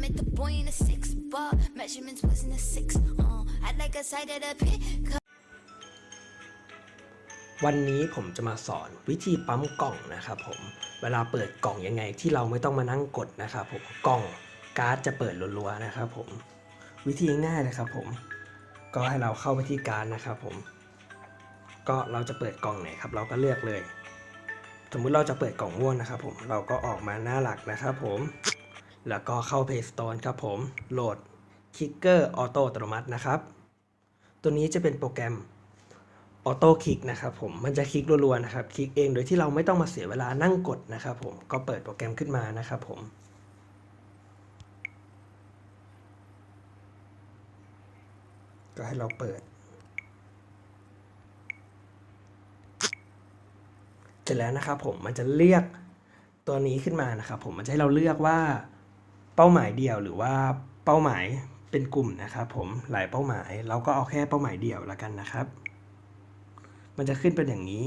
met the boy in a six bar. Measurements wasn't a six. Uh, I like a side of the pit. วันนี้ผมจะมาสอนวิธีปั๊มกล่องนะครับผม เวลาเปิดกล่องยังไงที่เราไม่ต้องมานั่งกดนะครับผม กล่องการ์ดจะเปิดรัวๆนะครับผม วิธีง่ายเลยครับผม ก็ให้เราเข้าไปที่การ์ดนะครับผม ก็เราจะเปิดกล่องไหนครับ เราก็เลือกเลย สมมุติเราจะเปิดกล่องม่วงนะครับผม เราก็ออกมาหน้าหลักนะครับผม แล้วก็เข้า Play Store ครับผมโหลด Kicker Auto อัตโนมัตินะครับ ตัวนี้จะเป็นโปรแกรมออโต้คลิกนะครับผมมันจะคลิกรัวๆนะครับ คลิกเองโดยที่เราไม่ต้องมาเสียเวลานั่งกดนะครับผมก็เปิดโปรแกรมขึ้นมานะครับผมก็ให้เราเปิด เสร็จแล้วนะครับผมมันจะเรียกตัวนี้ขึ้นมานะครับผมมันจะให้เราเลือกว่า เป้าหมายเดียวหรือว่าเป้าหมายเป็นกลุ่มนะครับ ผมหลายเป้าหมาย เราก็เอาแค่เป้าหมายเดียวละกันนะครับ มันจะขึ้นเป็นอย่างนี้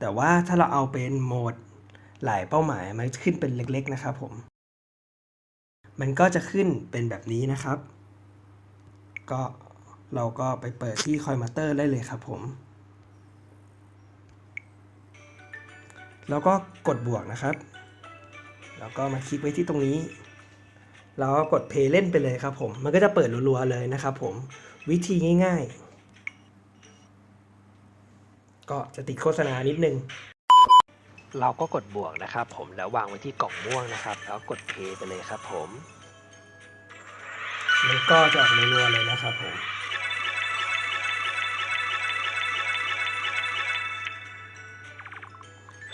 แต่ว่าถ้าเราเอาเป็นโหมดหลายเป้าหมายมันขึ้นเป็นเล็ก ๆนะครับ ผม มันก็จะขึ้นเป็นแบบนี้นะครับ ก็เราก็ไปเปิดที่คอยมาเตอร์ได้เลยครับผม แล้วก็กดบวกนะครับ แล้วก็มาคลิกไว้ที่ตรงนี้เราก็กดเพย์เล่นไปเลยครับผม มันก็จะเปิดรัวๆเลยนะครับผม วิธีง่าย ๆ ก็จะติดโฆษณานิดนึง เราก็กดบวกนะครับผม แล้ววางไว้ที่กล่องม่วงนะครับ แล้วกดเพย์ไปเลยครับผม มันก็จะออกรัวๆเลยนะครับผม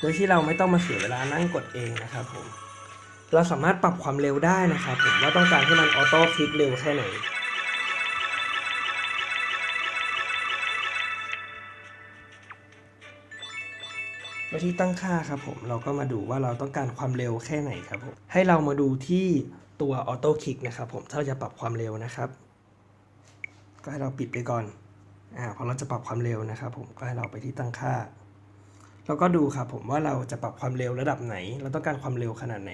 โดยที่เราไม่ต้องมาเสียเวลานั่งกดเองนะครับผมเราสามารถปรับความเร็วได้นะครับผมว่าต้องการให้มันออโต้คลิกเร็วแค่ไหน มาที่ตั้งค่าครับผมเราก็มาดูว่าเราต้องการความเร็วแค่ไหนครับผมให้เรามาดูที่ตัวออโต้คลิกนะครับผมถ้าเราจะปรับความเร็วนะครับ ก็ให้เราปิดไปก่อนอ่าพอเราจะปรับความเร็วนะครับผมก็ให้เราไปที่ตั้งค่า เราก็ดูครับผมว่าเราจะปรับความเร็วระดับไหน เราต้องการความเร็วขนาดไหน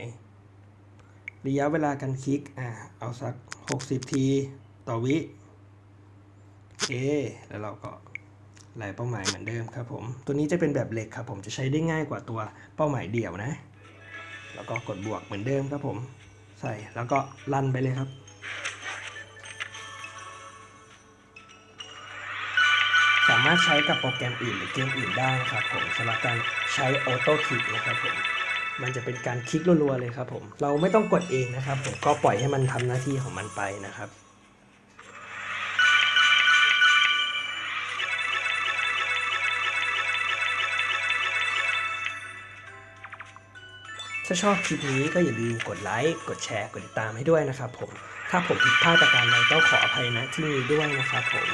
ระยะเวลาการคลิกอ่าเอาสัก 60 ทีต่อวิโอเคแล้วเราก็ไล่เป้าหมายเหมือนเดิมครับผม ตัวนี้จะเป็นแบบเหล็กครับผมจะใช้ได้ง่ายกว่าตัวเป้าหมายเดี่ยวนะ แล้วก็กดบวกเหมือนเดิมครับผม ใส่แล้วก็ลั่นไปเลยครับามารถใช้กับโปรแกรมอื่นหรือเกมอื่นได้นะครับผมสำหรับการใช้ออโต้คลิกนะครับผมมันจะเป็นการคลิกรัวๆเลยครับผมเราไม่ต้องกดเองนะครับผมก็ปล่อยให้มันทำหน้าที่ของมันไปนะครับถ้าชอบคลิปนี้ก็อย่าลืมกดไลค์ กดแชร์ กดติดตามให้ด้วยนะครับผม ถ้าผมผิดพลาดประการใดต้องขออภัยนะที่นี้ด้วยนะครับผม